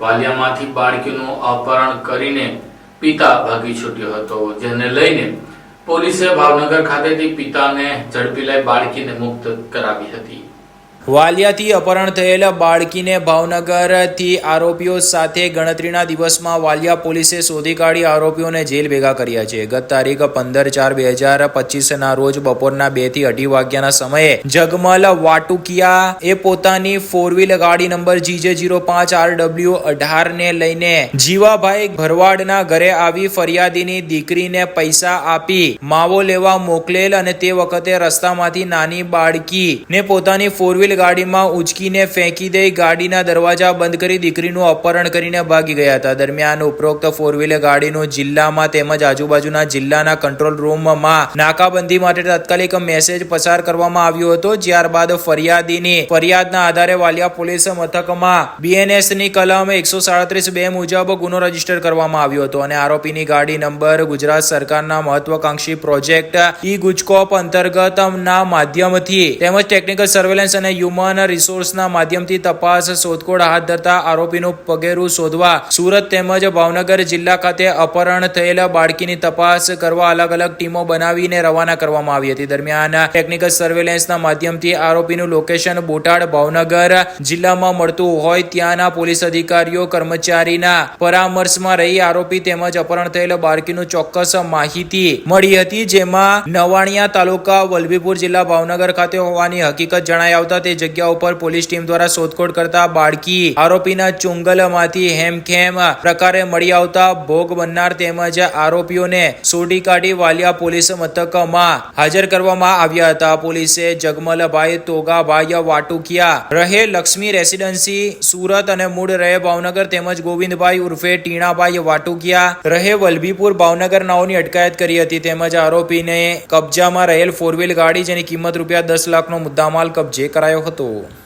વાલિયામાંથી બાળકીનું અપહરણ કરીને પિતા ભાગી છૂટ્યો હતો, જેને લઈને પોલીસે ભાવનગર ખાતેથી પિતાને ઝડપી લઈ બાળકીને મુક્ત કરાવી હતી. વાલિયાથી અપહરણ થયેલ બાળકીને ભાવનગરથી આરોપીઓ સાથે ગણતરીના દિવસમાં વાલિયા પોલીસે શોધી કાઢી આરોપીઓને જેલ ભેગા કર્યા છે. ગત તારીખ પંદર ચાર બે હજાર પચીસના રોજ બપોરના બેથી અઢી વાગ્યાના સમયે જગમલ વાટુકિયા એ પોતાની ફોર વ્હીલ ગાડી નંબર જીજે જીરો પાંચ આર ડબલ્યુ અઢાર ને લઈને જીવાભાઈ ભરવાડના ઘરે આવી ફરિયાદીની દીકરીને પૈસા આપી માવો લેવા મોકલેલ અને તે વખતે રસ્તામાંથી નાની બાળકી ને પોતાની ફોર વ્હીલ ગાડીમાં ઉચકીને ફેંકી દઈ ગાડીના દરવાજા બંધ કરી દીકરીનું અપહરણ કરીને ભાગી ગયા હતા. દરમિયાન ઉપરોક્ત ફોર વ્હીલર ગાડીનું જિલ્લામાં તેમજ આજુબાજુના જિલ્લાના કંટ્રોલ રૂમમાં નાકાબંધી માટે તાત્કાલિક મેસેજ પસાર કરવામાં આવ્યો હતો. ત્યારબાદ ફરિયાદીની, ફરિયાદના આધારે વાલિયા પોલીસ મથકમાં બીએનએસની કલમ એકસો સાડત્રીસ બે મુજબ ગુનો રજિસ્ટર કરવામાં આવ્યો હતો અને આરોપીની ગાડી નંબર ગુજરાત સરકારના મહત્વકાંક્ષી પ્રોજેક્ટ ઈ ગુજકોપ અંતર્ગત ના માધ્યમથી તેમજ ટેકનિકલ સર્વેલન્સ અને હ્યુમન રિસોર્સના માધ્યમથી તપાસ, શોધખોળ હાથ ધરતા આરોપીનું પગેરું શોધવા સુરત તેમજ ભાવનગર જિલ્લા ખાતે અપહરણ થયેલા બાળકીની તપાસ કરવા અલગ અલગ ટીમો બનાવીને રવાના કરવામાં આવી હતી. દરમિયાન ટેકનિકલ સર્વેલન્સના માધ્યમથી આરોપીનું લોકેશન બોટાડ ભાવનગર જિલ્લામાં મળતું હોય ત્યાંના પોલીસ અધિકારીઓ, કર્મચારીના પરામર્શમાં રહી આરોપી તેમજ અપહરણ થયેલ બાળકીનું ચોક્કસ માહિતી મળી હતી, જેમાં નવાણિયા તાલુકા વલભીપુર જિલ્લા ભાવનગર ખાતે હોવાની હકીકત જણાઈ આવતા તે જગ્યા ઉપર પોલીસ ટીમ દ્વારા શોધખોળ કરતા બાળકી આરોપીના ચુંગલમાંથી હેમખેમ પ્રકારે મળી આવતા ભોગ બનનાર તેમજ આરોપીઓને શોધી કાઢી વાલિયા પોલીસ મથકમાં હાજર કરવામાં આવ્યા હતા. પોલીસે જગમલભાઈ તોગાભાઈ વાટુકિયા, રહે લક્ષ્મી રેસિડેન્સી, સુરત અને મૂળ રહે ભાવનગર તેમજ ગોવિંદભાઈ ઉર્ફે ટીણાભાઈ વાટુકિયા, રહે વલભીપુર ભાવનગર નાઓની અટકાયત કરી હતી. તેમજ આરોપીને કબજામાં રહેલ ફોર વ્હીલ ગાડી જેની કિંમત રૂપિયા દસ લાખનો મુદ્દામાલ કબજે કરાયો હતો